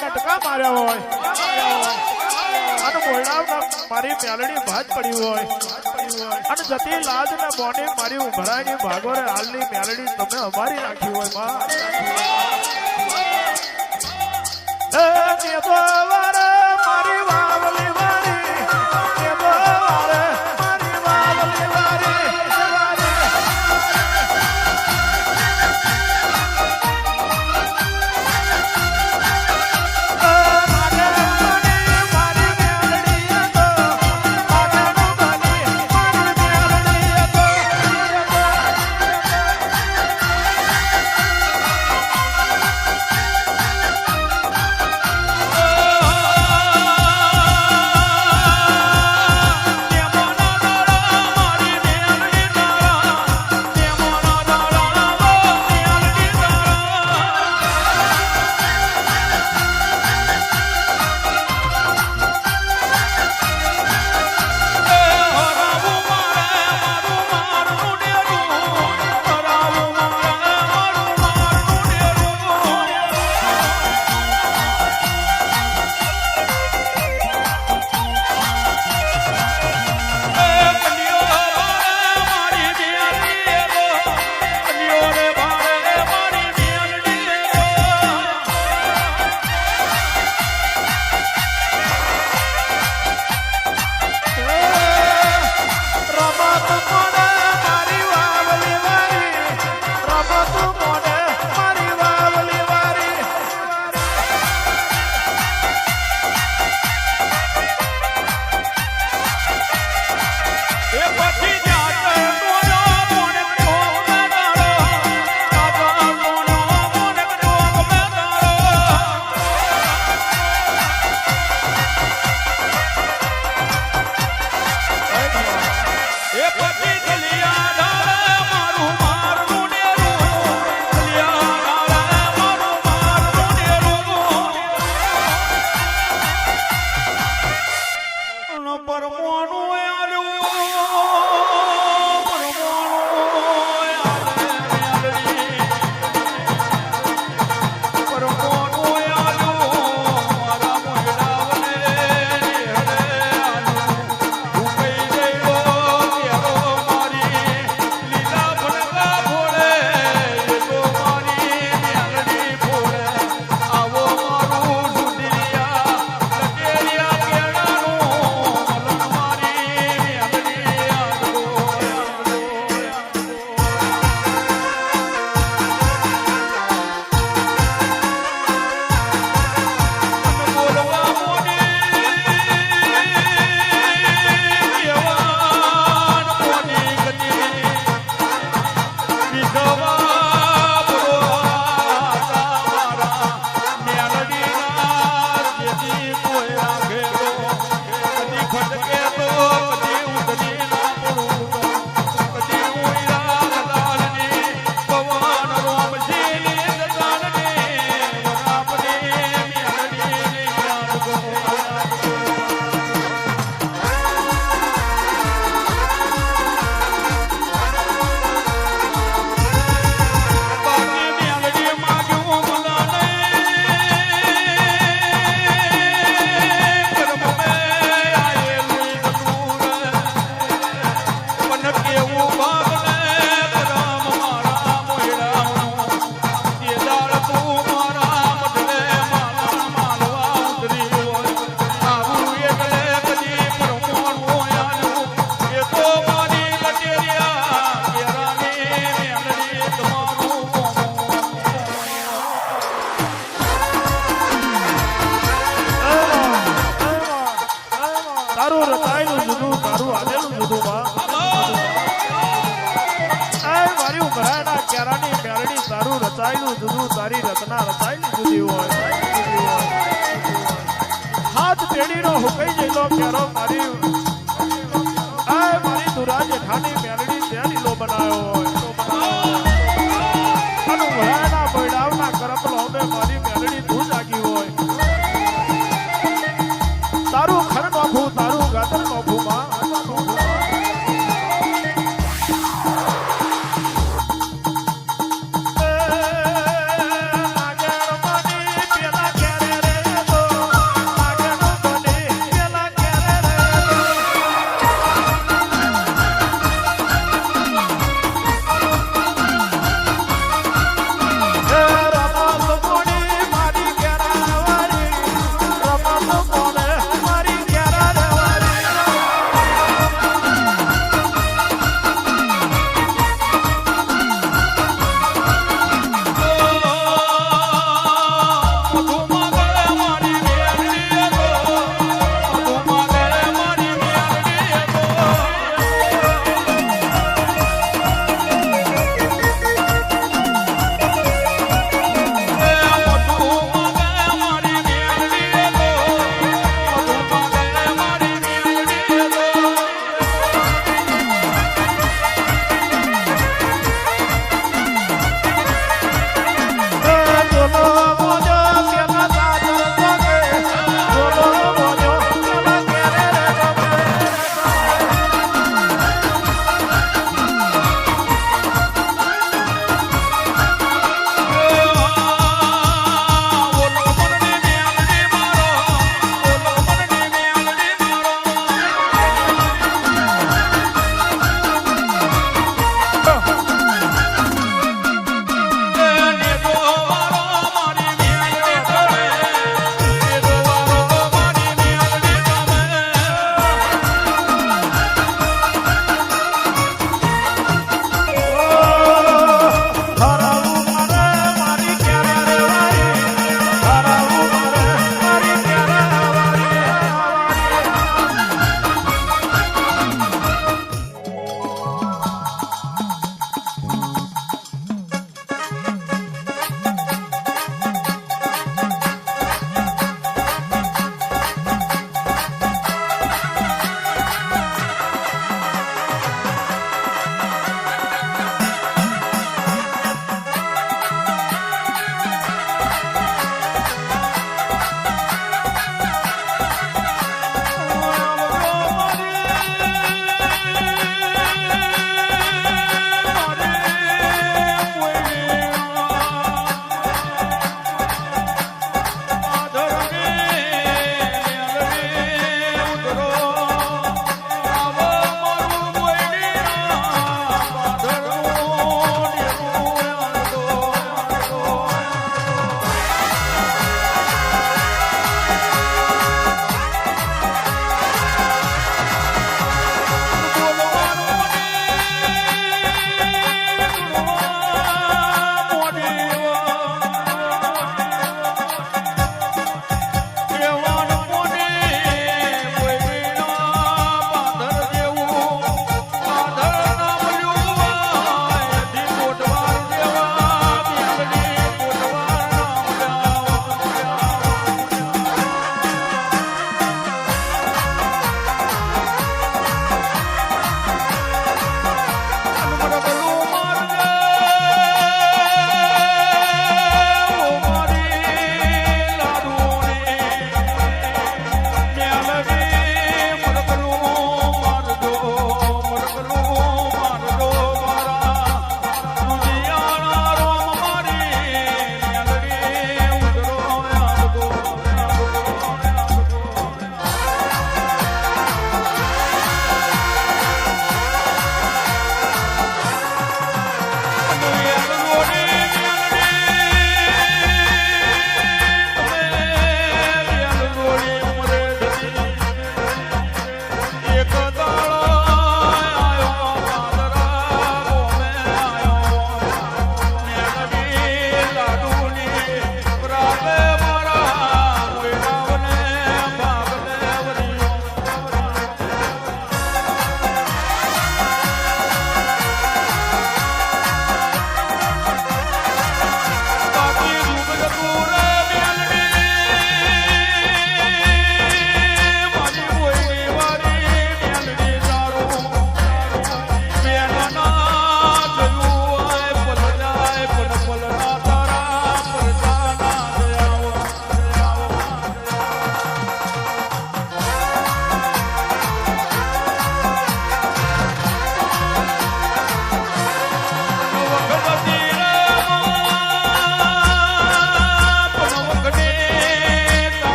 કટકા માર્યા હોય. અને બોલડાવના મારી મેલડી ભાત પડી હોય. અને જતી લાજ ને બોને મારી ઉભરાયની ભાગોરે હાલની મેલડી તમે અમારી રાખી હોય, માં. રચાયું ઘરાડા ક્યારાની મેરડી તારું રચાયું જુદું, તારી રચના રચાયેલી જુદી હોય. હાથ પેઢીનો હુકાઈ જઈલો ક્યારો મારી આ મારી દુરાજ ખાની મેરડી ત્યાં લો બનાવ્યો હોય. અનુ ભરાયના બૈડાવના કરપલો બે